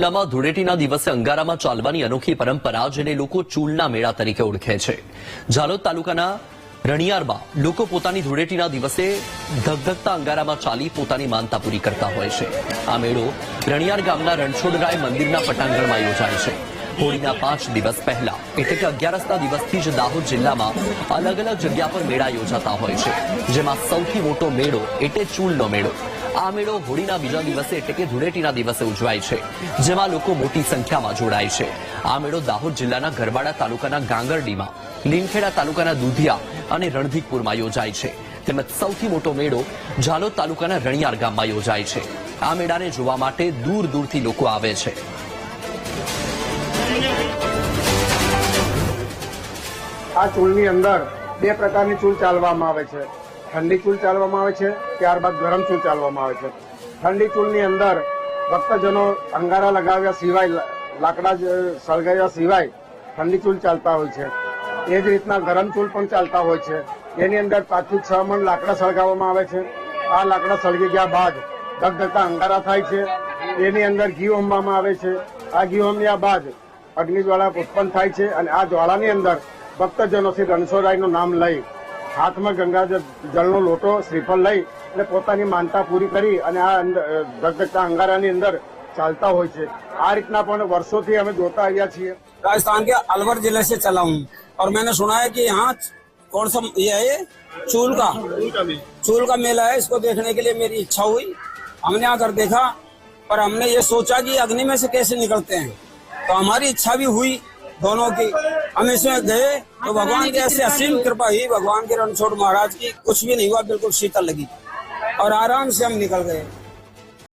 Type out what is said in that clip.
જિલ્લામાં ધૂળેટીના દિવસે અંગારામાં ચાલવાની અનોખી પરંપરા જેને લોકો ચૂલના મેળા તરીકે ઓળખે છે. ઝાલોદ તાલુકાના રણિયારમાં લોકો પોતાની ધૂળેટીના દિવસે ધગધગતા અંગારામાં ચાલી પોતાની માનતા પૂરી કરતા હોય છે. આ મેળો રણિયાર ગામના રણછોડરાય મંદિરના પટાંગણમાં યોજાય છે. હોળીના પાંચ દિવસ પહેલા. એટલે કે અગિયારસના દિવસથી જ દાહોદ જિલ્લામાં અલગ અલગ જગ્યા પર મેળા યોજાતા હોય છે. જેમાં સૌથી મોટો મેળો એટલે ચૂલનો મેળો. આ મેળો હોળીના બીજા દિવસે એટલે કે ધૂળેટીના દિવસે ઉજવાય છે, જેમાં લોકો મોટી સંખ્યામાં જોડાય છે. આ મેળો દાહોદ જિલ્લાના ગરબાડા તાલુકાના ગાંગરડીમાં, લીમખેડા તાલુકાના દુધિયા અને રણધીકપુરમાં યોજાય છે. તેમજ સૌથી મોટો મેળો ઝાલોદ તાલુકાના રણિયાર ગામમાં યોજાય છે. આ મેળાને જોવા માટે દૂર દૂરથી લોકો આવે છે. આ ચૂલની અંદર બે પ્રકારની ચૂલ ચાલવામાં આવે છે. ઠંડી ચૂલ ચાલવામાં આવે છે, ત્યારબાદ ગરમ ચૂલ ચાલવામાં આવે છે. ઠંડી ચૂલની અંદર ભક્તજનો અંગારા લગાવ્યા સિવાય લાકડા સળગાવ્યા સિવાય ઠંડી ચૂલ ચાલતા હોય છે. એ જ રીતના ગરમ ચૂલ પણ ચાલતા હોય છે. એની અંદર પાંચથી છ મણ લાકડા સળગાવવામાં આવે છે. આ લાકડા સળગી ગયા બાદ ધગધગતા અંગારા થાય છે. એની અંદર ઘી હોમવામાં આવે છે. આ ઘી હોમ્યા બાદ અગ્નિ જ્વાળા ઉત્પન્ન થાય છે અને આ જ્વાળાની અંદર ભક્તજનો શ્રી રણછોડરાયનું નામ લઈ હાથમાં ગંગા જ- જળનો લોટો શ્રીફળ લઈ અને પોતાની માનતા પૂરી કરી અને આ અંદર, અ, ધગધગતા અંગારાની અંદર ચાલતા હોય છે આ રીતના પણ વર્ષોથી અમે જોતા આવ્યા છીએ राजस्थान के अलवर जिले से चला हूँ और मैंने सुना है कि यहाँ कौन सा ये है ये चूल का चूल का मेला है इसको देखने के लिए मेरी इच्छा हुई हमने आकर देखा पर हमने ये सोचा कि अग्नि में से कैसे निकलते हैं तो हमारी इच्छा भी हुई दोनों की। हम इसमें गए तो भगवान की ऐसी असीम कृपा हुई भगवान के रणछोड़ महाराज की कुछ भी नहीं हुआ बिल्कुल शीतल लगी। और आराम से हम निकल गए।